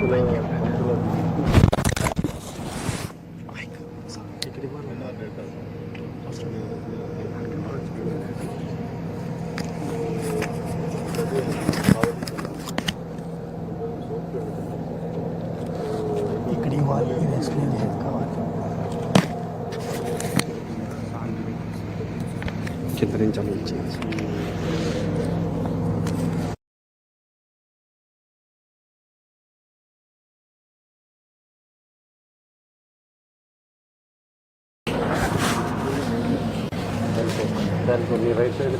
коли ні. దానికి మీ right side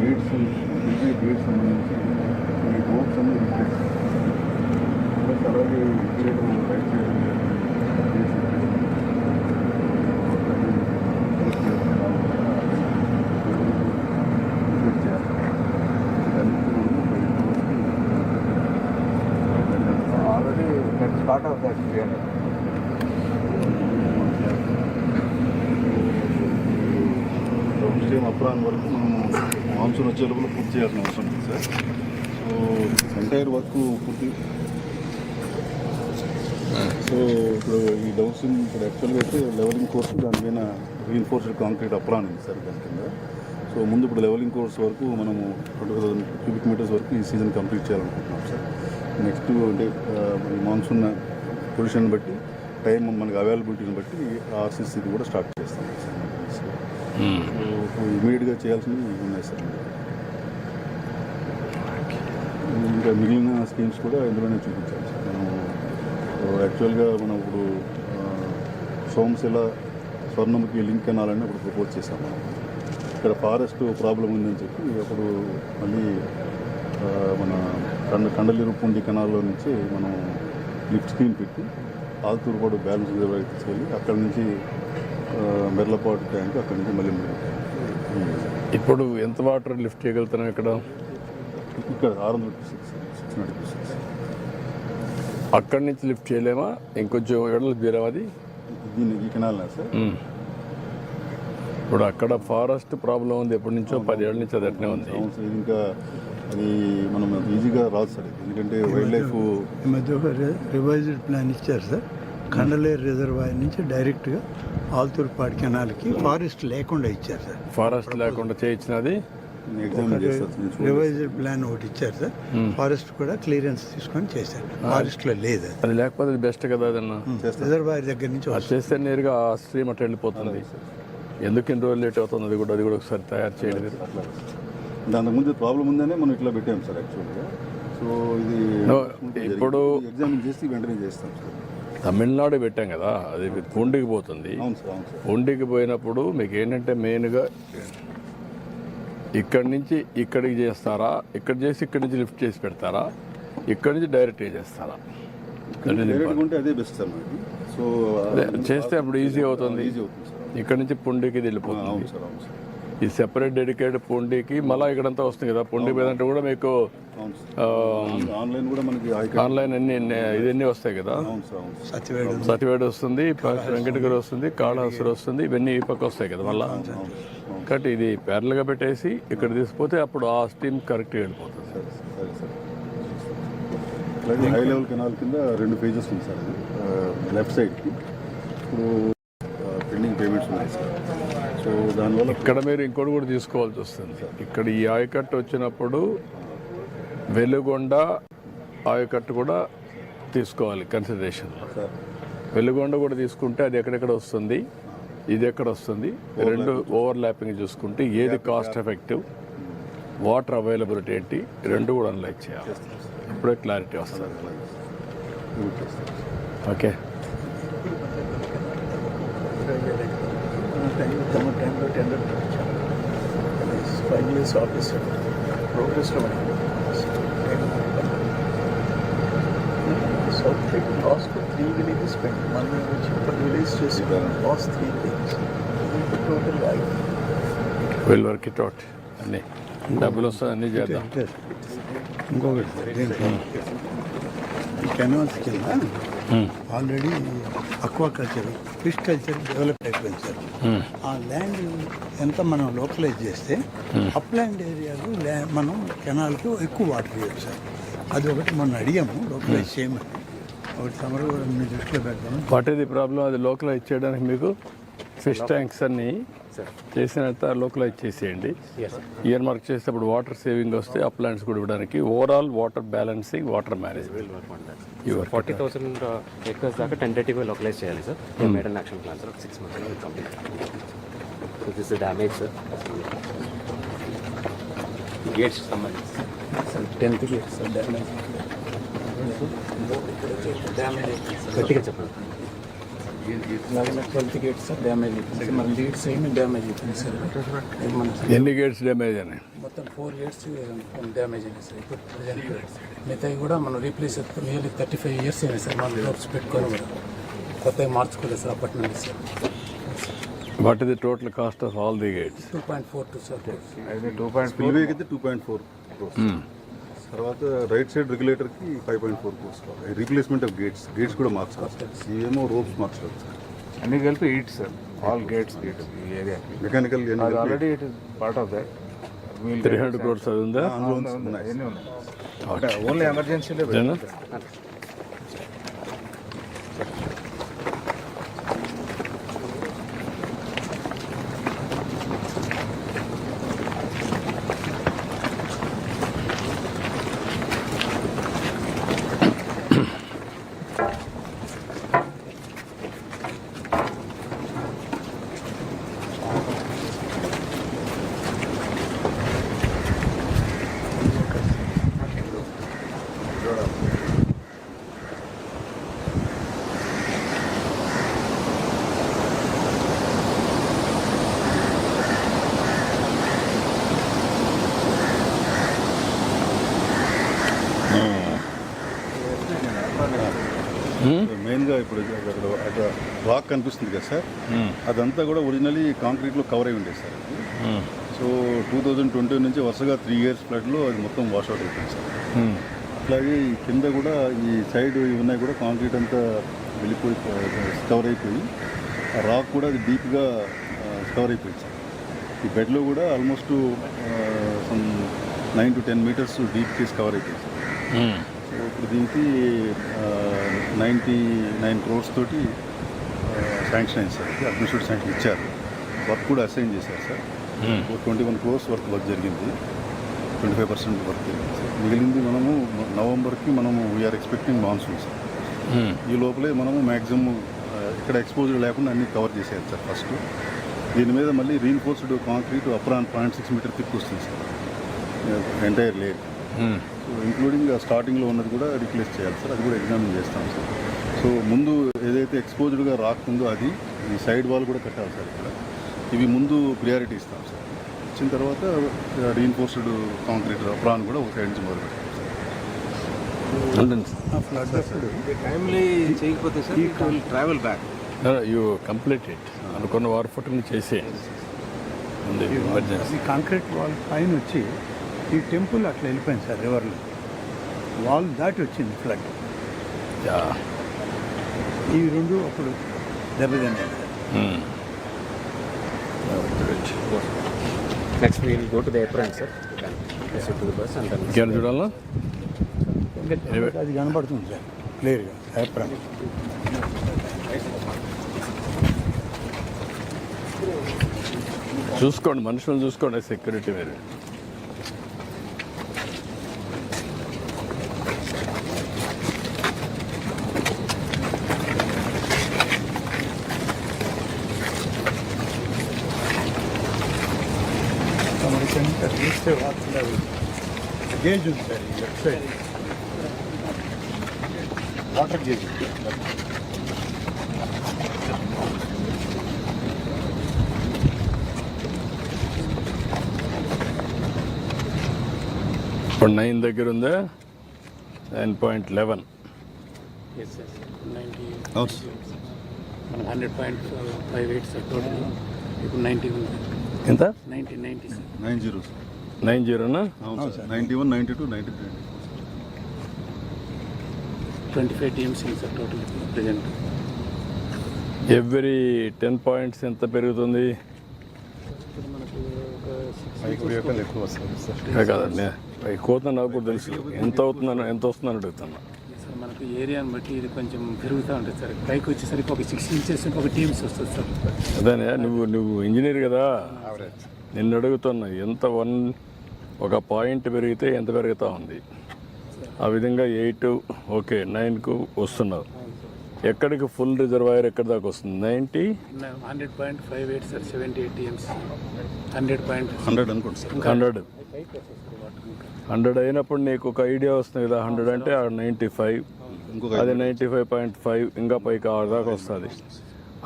gates gates సంబంధించి ఈ హోప్స్ అన్ని replace that start of that three hundred. Downstream apron వరకు మనము మాన్సూన్ వచ్చే లోపల పూర్తి చేయాల్సిన అవసరం ఉంది సార్. సో ఎంటైర్ వర్క్ పూర్తి సో ఇప్పుడు ఈ డౌన్ స్ట్రీమ్ ఇప్పుడు యాక్చువల్గా అయితే లెవెలింగ్ కోర్స్ దానిపైన రీఇన్ఫోర్స్డ్ కాంక్రీట్ అప్రాన్ ఉంది సార్ దాని కింద. సో ముందు ఇప్పుడు లెవెలింగ్ కోర్స్ వరకు మనము ట్వంటీ థౌసండ్ క్యూబిక్ మీటర్స్ వరకు ఈ సీజన్ కంప్లీట్ చేయాలనుకుంటున్నాం సార్. నెక్స్ట్ అంటే మాన్సూన్ పొజిషన్ బట్టి టైం మనకి అవైలబిలిటీని బట్టి ఆర్సీసీది కూడా స్టార్ట్ చేస్తాం సార్. సో ఇమీడియట్గా చేయాల్సినవి ఉన్నాయి సార్. ఇంకా మిగిలిన స్కీమ్స్ కూడా ఇందులోనే చూపించాలి యాక్చువల్గా మనం ఇప్పుడు సోమశిల స్వర్ణముఖి లింక్ కెనాలని ఇప్పుడు ప్రపోజ్ చేసాం మనం. ఇక్కడ ఫారెస్ట్ ప్రాబ్లం ఉందని చెప్పి అప్పుడు మళ్ళీ మన కండ కండలిరు పుండి కెనాల్లో నుంచి మనం లిఫ్ట్ స్కీమ్ పెట్టి ఆల్తూరుపాడు బ్యాలెన్స్ రిజర్వాయర్ తీసుకెళ్ళి అక్కడ నుంచి మెర్లపాటు ట్యాంక్ అక్కడ నుంచి మళ్ళీ ఇప్పుడు ఎంత వాటర్ లిఫ్ట్ చేయగలుగుతున్నాం ఇక్కడ? ఇక్కడ ఆరు వందల సిక్స్ సిక్స్ నడిపి సిక్స్ అక్కడి నుంచి లిఫ్ట్ చేయలేమా? ఇంకొంచెం ఎడలు బీరావది దీన్ని ఈ కెనాల్ సార్? ఇప్పుడు అక్కడ ఫారెస్ట్ ప్రాబ్లం ఉంది. ఎప్పటి నుంచో పదేళ్ళ నుంచి అది అట్నే ఉంది. అవును సార్ ఇది ఇంకా అది మనం ఈజీగా రాదు సార్. ఎందుకంటే వైల్డ్ లైఫ్ ఈ మధ్య ఒక రి- రివైజ్డ్ ప్లాన్ ఇచ్చారు సార్. కండలేరు రిజర్వాయర్ నుంచి డైరెక్ట్గా ఆల్తూర్పాడు కెనాల్కి ఫారెస్ట్ లేకుండా ఇచ్చారు సార్. ఫారెస్ట్ లేకుండా చేయించినది. రివైజ్డ్ ప్లాన్ ఒకటి ఇచ్చారు సార్. ఫారెస్ట్ కూడా క్లియరెన్స్ తీసుకొని చేశారు. ఫారెస్ట్లో లేదు అది. లేకపోతే బెస్ట్ కదా అదన్నా? రిజర్వాయర్ దగ్గర నుంచి అది చేస్తే నేరుగా ఆ స్ట్రీమ్ అట్లా వెళ్ళిపోతుంది. ఎందుకు ఇన్ని రోజులు లేట్ అవుతుంది? అది కూడా అది కూడా ఒకసారి తయారు చేయలేదు. అట్లా దాని ముందు ప్రాబ్లం ఉందనే మనం ఇట్లా పెట్టాం సార్ యాక్చువల్గా సో ఇది ఇప్పుడు- ఎగ్జామిన్ చేసి వెంటనే చేస్తాం సార్. తమిళనాడు పెట్టాం కదా అది పూండికి పోతుంది. పూండికి పోయినప్పుడు మీకు ఏంటంటే మెయిన్గా ఇక్కడి నుంచి ఇక్కడికి చేస్తారా? ఇక్కడ చేసి ఇక్కడి నుంచి లిఫ్ట్ చేసి పెడతారా? ఇక్కడి నుంచి డైరెక్ట్ చేస్తారా? అదే బెస్ట్ సార్ సో అదే, చేస్తే అప్పుడు ఈజీ అవుతుంది. ఈజీ అవుతుంది ఇక్కడ నుంచి పుండికి వెళ్ళిపోతుంది. ఈ సెపరేట్ డెడికేటెడ్ పుండికి మళ్ళీ ఇక్కడంతా వస్తుంది కదా. పుండి మీద అంటే కూడా మీకు ఆన్లైన్ కూడా మనకి ఆన్లైన్ అన్ని ఇవన్నీ వస్తాయి కదా. సతివేడు వస్తుంది వెంకటగిరి వస్తుంది కాళహస్తి వస్తుంది ఇవన్నీ ఈ పక్క వస్తాయి కదా మళ్ళీ. కాబట్టి ఇది ప్యారల్గా పెట్టేసి ఇక్కడ తీసుకుపోతే అప్పుడు ఆ స్టీమ్ కరెక్ట్గా వెళ్ళిపోతుంది. సరే సరే సార్. అలాగే హై లెవెల్ కెనాల్ కింద రెండు పేజెస్ ఉంది సార్ లెఫ్ట్ సైడ్కి ఇప్పుడు పెండింగ్ పేమెంట్స్ ఉన్నాయి సార్. సో దానివల్ల ఇక్కడ మీరు ఇంకోటి కూడా తీసుకోవాల్సి వస్తుంది. ఇక్కడ ఈ ఆయకట్టు వచ్చినప్పుడు వెలుగొండ ఆయకట్టు కూడా తీసుకోవాలి కన్సిడరేషన్లో సార్. వెలుగొండ కూడా తీసుకుంటే అది ఎక్కడెక్కడ వస్తుంది? ఇది ఎక్కడ వస్తుంది? రెండు ఓవర్ ల్యాపింగ్ చూసుకుంటే ఏది కాస్ట్ ఎఫెక్టివ్ వాటర్ అవైలబిలిటీ ఏంటి? రెండు కూడా అనలైజ్ చేయాలి. ఇప్పుడే క్లారిటీ వస్తుంది. Okay tender five years officer ప్రోగ్రెస్లో south like last three villages pend మన ఇప్పుడు విలేజ్ చేసి last three villages total will work it out అన్నీ. డబ్బులు వస్తాయి అన్నీ చేద్దాం. ఇంకొకటి. ఈ కెనాల్స్ కింద Hmm. Already aquaculture fish culture develop Hmm. ఆ ల్యాండ్ ఎంత మనం లోకలైజ్ చేస్తే అప్లాండ్ ఏరియాలో ల్యా మనం కెనాల్కి ఎక్కువ వాటర్ ఇవ్వచ్చు సార్ అది ఒకటి మనం అడిగాము లోకలైజ్ చేయమని. ఒకటి సమర్ కూడా మీ దృష్టిలో పెడతాము వాట్ ఇది ప్రాబ్లం అది లోకలైజ్ చేయడానికి మీకు ఫిష్ ట్యాంక్స్ అన్ని చేసినంత లోకలైజ్ చేసేయండి. ఇయర్ మార్క్ చేసేటప్పుడు వాటర్ సేవింగ్ వస్తే అప్లాంట్స్ కూడా ఇవ్వడానికి overall water balancing water management forty thousand acres దాకా టెంటేటివ్గా లొకలైజ్ చేయాలి sir made an action plan sir six months complete so this damage sir gates సంబంధించి టెన్త్ గేట్స్ డ్యామేజ్ డ్యామేజ్ గట్టిగా చెప్పండి ట్వెల్త్ గేట్స్ డ్యామేజ్ అయిపోయింది. మన లీడ్స్ ఏమి damage అయిపోయింది సార్. ఎన్ని గేట్స్ డ్యామేజ్ అని మొత్తం ఫోర్ ఇయర్స్ డ్యామేజ్ అయినాయి సార్. ఇప్పుడు ప్రజెంట్ మిగతాయి కూడా మనం replace nearly thirty five years అయినాయి సార్. మనం డోర్స్ పెట్టుకొని కూడా. కొత్తగా మార్చుకోలేదు సార్ అప్పటి నుండి సార్. వాట్ ఇది total cost of all the gates two point four two sir. అయితే two point two point four తర్వాత right side రెగ్యులేటర్కి five point four crores replacement of gates gates కూడా మార్చుకోవాలి ఇవేమో రోప్స్ మార్చుకోవాలి సార్. అన్ని కలిపి eight sir all gates gate ఈ ఏరియాకి mechanical already it is part of that three hundred crores అది ఉందా ఓన్లీ ఎమర్జెన్సీలో జనా? మెయిన్గా ఇప్పుడు అక్కడ అక్కడ రాక్ కనిపిస్తుంది కదా సార్ అదంతా కూడా ఒరిజినలీ కాంక్రీట్లో కవర్ అయి ఉండేది sir. So two thousand twenty నుంచి వరుసగా త్రీ ఇయర్స్ ఫ్లడ్లో అది మొత్తం వాష్ అవుట్ అయిపోయింది సార్. అట్లాగే ఈ కింద కూడా ఈ సైడ్ ఇవి ఉన్నాయి కూడా కాంక్రీట్ అంతా వెళ్ళిపోయి కవర్ అయిపోయి ఆ రాక్ కూడా అది డీప్గా కవర్ అయిపోయింది సార్ ఈ బెడ్లో కూడా almost some nine to ten metres deep case cover అయిపోయింది సార్. సో ఇప్పుడు దీనికి నైంటీ నైన్ క్రోర్స్ తోటి శాంక్షన్ అయింది సార్. అడ్మినిస్ట్రేటివ్ శాంక్షన్ ఇచ్చారు. వర్క్ కూడా అసైన్ చేశారు sir. Twenty one crores work work జరిగింది. ట్వంటీ ఫైవ్ పర్సెంట్ వర్క్ జరిగింది సార్. మిగిలింది మనము నవంబర్కి మనము వీఆర్ ఎక్స్పెక్టింగ్ మాన్సూన్ సార్. ఈ లోపలే మనము మ్యాక్సిమం ఇక్కడ ఎక్స్పోజర్ లేకుండా అన్ని కవర్ చేసేయాలి సార్ ఫస్ట్. దీని మీద మళ్ళీ reinforced concrete apron point six metre తిప్పి వస్తుంది sir. Entire layer. So including స్టార్టింగ్లో ఉన్నది కూడా రీప్లేస్ చేయాలి సార్. అది కూడా ఎగ్జామిన్ చేస్తాం సార్. సో ముందు ఏదైతే ఎక్స్పోజ్డ్గా రాకుందో అది ఈ సైడ్ వాల్ కూడా కట్టాలి సార్ ఇక్కడ. ఇవి ముందు ప్రియారిటీ ఇస్తాం సార్. ఇచ్చిన తర్వాత రీఇన్ఫోర్స్డ్ కాంక్రీట్ ప్రాన్ కూడా ఒక సైడ్ నుంచి మొదలు will travel back you complete it అనుకున్న వారు ఫుట్ని చేసేయండి ఉంది ఎమర్జెన్సీ కాంక్రీట్ వాల్ పైన వచ్చి ఈ టెంపుల్ అట్లా వెళ్ళిపోయింది సార్ రివర్లో వాల్ దాటి వచ్చింది ఫ్లడ్ ఈ రెండు అప్పుడు దెబ్బతిన్నాయి. Next we'll go to the apron sir to the bus and ఇంకేమైనా చూడాలా? అది కనబడుతుంది సార్ క్లియర్గా ఏప్రిల్ చూసుకోండి మనుషులను చూసుకోండి సెక్యూరిటీ మీరు సార్ చూస్తే వాటర్ గేజ్ ఉంది సార్ ఈ లెఫ్ట్ సైడ్ వాటర్ గేజ్ ఇప్పుడు నైన్ దగ్గర ఉందా? Nine point eleven hundred point five eight sir total ఇప్పుడు నైంటీ ఉంది. ఎంత? Ninety ninety sir nine zero sir nine జీరోనా? అవును sir. Ninety one ninety two ninety three. Twenty five teams ఉంది sir total present. Every ten points ఎంత పెరుగుతుంది? ఎక్కువ కదండి కోత నాకు కూడా తెలుసు. ఎంత అవుతుందని ఎంత వస్తుందని అడుగుతున్నా. మనకు ఏరియాని బట్టి ఇది కొంచెం పెరుగుతూ ఉంటుంది సార్. పైకి వచ్చేసరికి ఒక సిక్స్ ఇంచెస్ ఒక టీమ్స్ వస్తుంది సార్. అదేనే నువ్వు నువ్వు ఇంజనీర్ కదా. నిన్ను అడుగుతున్నా ఎంత వన్ ఒక పాయింట్ పెరిగితే ఎంత పెరుగుతూ ఉంది? ఆ విధంగా ఎయిట్ ఓకే నైన్కు వస్తున్నావు ఎక్కడికి ఫుల్ రిజర్వాయర్ ఎక్కడి దాకా వస్తుంది? Ninety hundred point five eight sir seventy eight TMs hundred point hundred అనుకోండి సార్. హండ్రెడ్. హండ్రెడ్ అయినప్పుడు నీకు ఒక ఐడియా వస్తుంది కదా హండ్రెడ్ అంటే నైంటీ ఫైవ్. ఇంకొక అది నైంటీ ఫైవ్ పాయింట్ ఫైవ్ ఇంకా పైకి ఆరు దాకా వస్తుంది.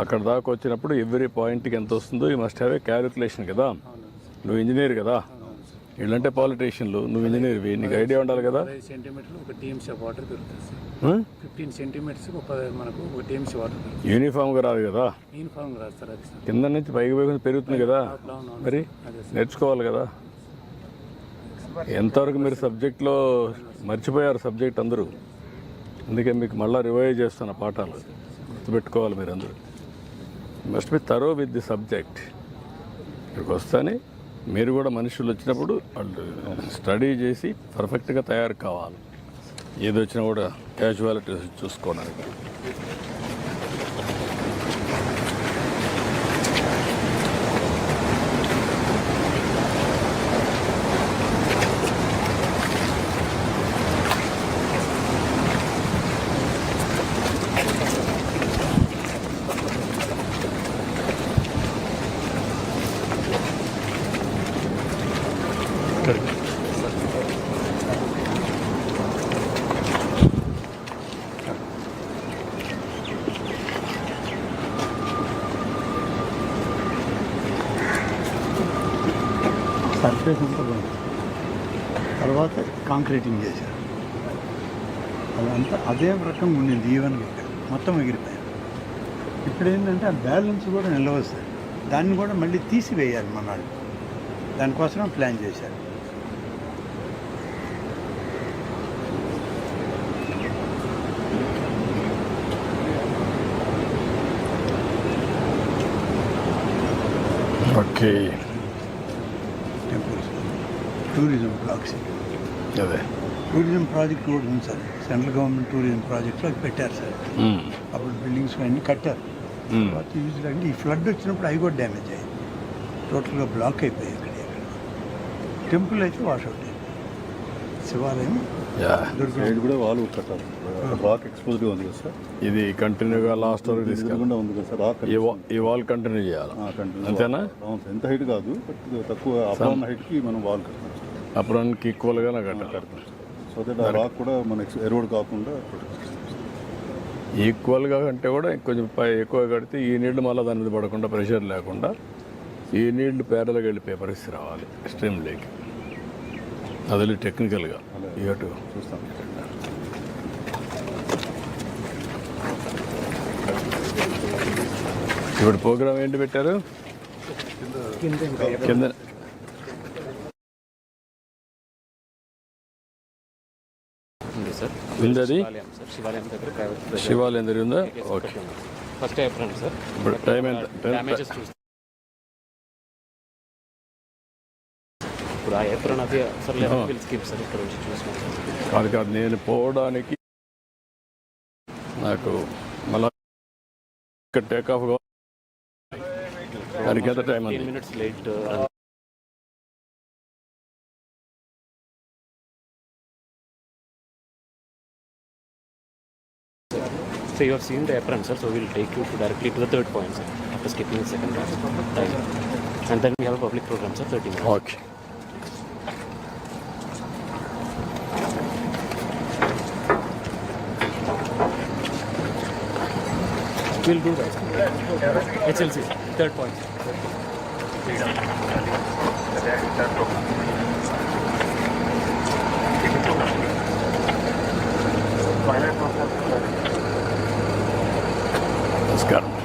అక్కడ దాకా వచ్చినప్పుడు ఎవ్రీ పాయింట్కి ఎంత వస్తుందో ఈ మస్ట్ హ్యావ్ ఏ క్యాలిక్యులేషన్ కదా. నువ్వు ఇంజనీర్ కదా. వీళ్ళంటే పాలిటీషియన్లు నువ్వు ఇంజనీర్వి నీకు ఐడియా ఉండాలి కదా? సెంటీమీటర్లు ఒక టీఎంసీ వాటర్ ఆ? ఫిఫ్టీన్ సెంటీమీటర్స్ మనకు ఒక టీఎంసీ వాటర్ యూనిఫామ్గా రాదు కదా? యూనిఫామ్ రాదు సార్ కింద నుంచి పైకి పైకి పెరుగుతుంది కదా. మరి నేర్చుకోవాలి కదా? ఎంతవరకు మీరు సబ్జెక్ట్లో మర్చిపోయారు సబ్జెక్ట్ అందరూ? అందుకే మీకు మళ్ళీ రివైజ్ చేస్తున్న పాఠాలు గుర్తుపెట్టుకోవాలి మీరు అందరూ must be thorough with the subject ఇక్కడికి వస్తానే మీరు కూడా మనుషులు వచ్చినప్పుడు వాళ్ళు స్టడీ చేసి పర్ఫెక్ట్గా తయారు కావాలి. ఏది వచ్చినా కూడా క్యాజువాలిటీ చూసుకోవడానికి సర్ఫేస్ అంతా బాగుంది తర్వాత కాంక్రీటింగ్ చేశారు. అదంతా అదే రకంగా ఉండింది ఈవెన్గా మొత్తం ఎగిరిపోయారు. ఇప్పుడు ఏంటంటే ఆ బ్యాలెన్స్ కూడా నిలవస్తుంది దాన్ని కూడా మళ్ళీ తీసివేయాలి మనాడు దానికోసం ప్లాన్ చేశారు. ఓకే టెంపుల్స్ టూరిజం బ్లాక్స్ అదే. టూరిజం ప్రాజెక్ట్ కూడా ఉంది సార్. సెంట్రల్ గవర్నమెంట్ టూరిజం ప్రాజెక్ట్లో అది పెట్టారు సార్. అప్పుడు బిల్డింగ్స్ అన్నీ కట్టారు. తర్వాత యూజ్ అంటే ఈ ఫ్లడ్ వచ్చినప్పుడు అవి కూడా డ్యామేజ్ అయ్యాయి. టోటల్గా బ్లాక్ అయిపోయాయి ఇక్కడ ఇక్కడ టెంపుల్ అయితే వాషౌట్ అయింది శివాలయం కూడా వాళ్ళు కట్టాలి రాక్ ఎక్స్పోజ్గా ఉంది కదా సార్? ఇది కంటిన్యూగా లాస్ట్ వరకు ఉంది కదా సార్? రాక్ ఈ వాల్ కంటిన్యూ చేయాలి. అంతేనా? ఎంత హైట్ కాదు తక్కువ హైట్కి మనం వాల్ కడతాం సార్. అప్పుడానికి ఈక్వల్గా కట్టాలి సార్ సో దట్ ఆ రాక్ కూడా మనకి ఎరోడ్ కాకుండా ఈక్వల్గా అంటే కూడా కొంచెం పై ఎక్కువ కడితే ఈ నీళ్ళు మళ్ళీ దాని మీద పడకుండా ప్రెషర్ లేకుండా ఈ నీళ్ళు పేరలుగా వెళ్ళిపోయే పరిస్థితి రావాలి స్ట్రీమ్ లేక్. అది టెక్నికల్గా ఇటు చూస్తాం. ఇప్పుడు ప్రోగ్రామ్ ఏంటి పెట్టారు? కింద ఉంది అది శివాలయం దగ్గర ఉందా? ఓకే ఫస్ట్ ఏప్రిల్ సార్ ఇప్పుడు టైం ఎంత ఇప్పుడు ఆ ఏప్రిల్ అది సార్ స్కీమ్ సార్ ఇక్కడ నుంచి చూసుకుంటాం కాదు కాదు నేను పోవడానికి నాకు మళ్ళా టేక్ ఆఫ్ దానికి ఎంత time minutes late So you have seen the apron, sir. So we'll take you to directly to the third point, sir. After skipping the second class. Thank you. And then we have a public program, sir. Thirty minutes. Okay. We'll do that. HLC, third point has got